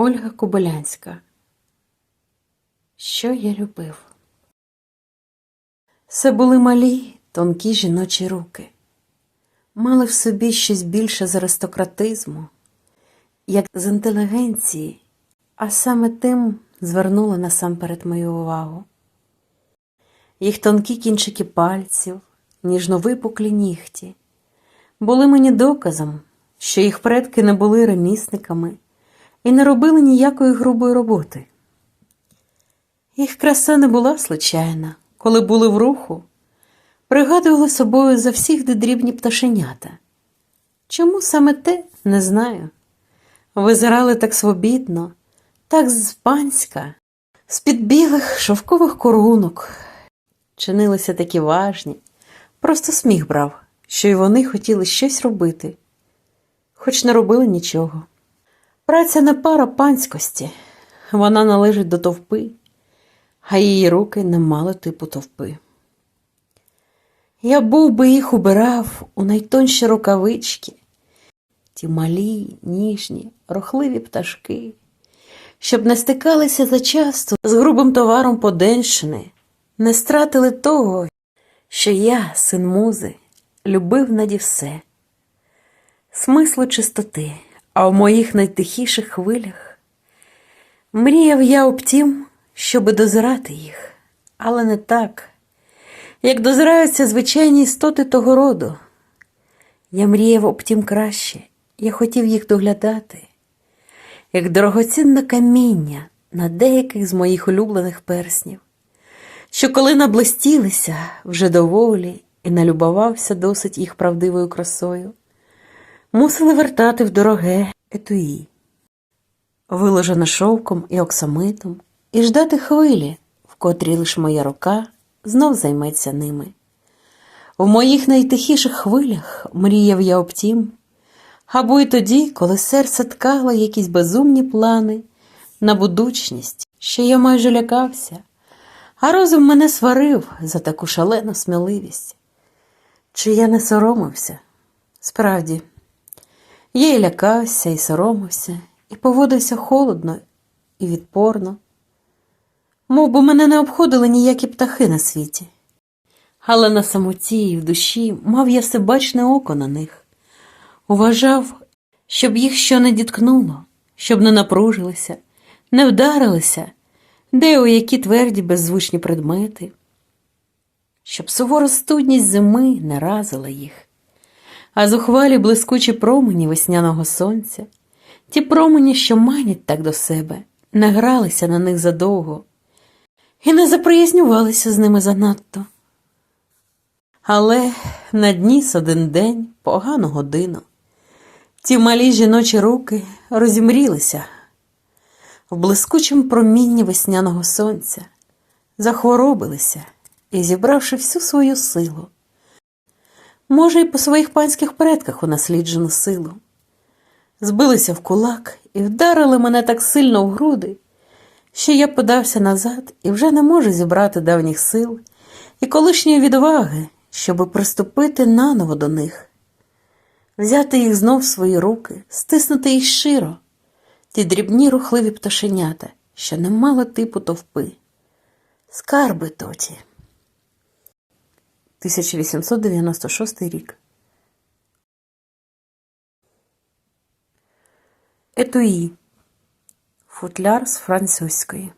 Ольга Кобилянська. Що я любив? Це були малі, тонкі жіночі руки, мали в собі щось більше з аристократизму, як з інтелігенції, а саме тим звернули насамперед мою увагу. Їх тонкі кінчики пальців, ніжно випуклі нігті, були мені доказом, що їх предки не були ремісниками і не робили ніякої грубої роботи. Їх краса не була случайна, коли були в руху, пригадували собою за всіх дрібні пташенята. Чому саме те, не знаю. Визирали так свобідно, так з панська, з-під білих шовкових корунок, чинилися такі важні, просто сміх брав, що й вони хотіли щось робити, хоч не робили нічого. Праця не пара панськості, вона належить до товпи, а її руки не мали типу товпи. Я був би їх убирав у найтонші рукавички, ті малі, ніжні, рохливі пташки, щоб не стикалися зачасто з грубим товаром поденщини, не стратили того, що я, син музи, любив наді все, смислу чистоти, а в моїх найтихіших хвилях мріяв я об тім, щоби дозирати їх, але не так, як дозираються звичайні істоти того роду. Я мріяв об тім краще, я хотів їх доглядати, як дорогоцінне каміння на деяких з моїх улюблених перснів, що коли наблистілися вже доволі і налюбувався досить їх правдивою красою, мусили вертати в дороге етуї, виложене шовком і оксамитом, і ждати хвилі, в котрій лиш моя рука знов займеться ними. В моїх найтихіших хвилях мріяв я об тім, або й тоді, коли серце ткало якісь безумні плани на будучність, що я майже лякався, а розум мене сварив за таку шалену сміливість. Чи я не соромився? Справді, я і лякався, і соромився, і поводився холодно і відпорно, мов би мене не обходили ніякі птахи на світі. Але на самоті і в душі мав я всебачне око на них. Уважав, щоб їх що не діткнуло, щоб не напружилися, не вдарилися, де у які тверді беззвучні предмети, щоб сувора студність зими не разила їх, а зухвалі блискучі промені весняного сонця, ті промені, що манять так до себе, не гралися на них задовго і не заприязнювалися з ними занадто. Але на надніс один день погану годину. Ті малі жіночі руки розімрілися в блискучому промінні весняного сонця, захворобилися і, зібравши всю свою силу, може, й по своїх панських предках унасліджену силу, збилися в кулак і вдарили мене так сильно в груди, що я подався назад і вже не можу зібрати давніх сил і колишньої відваги, щоби приступити наново до них взяти їх знов в свої руки, стиснути їх щиро, ті дрібні рухливі пташенята, що не мали типу товпи. Скарби тоті. 1896 рік. Етуї. Футляр з французької.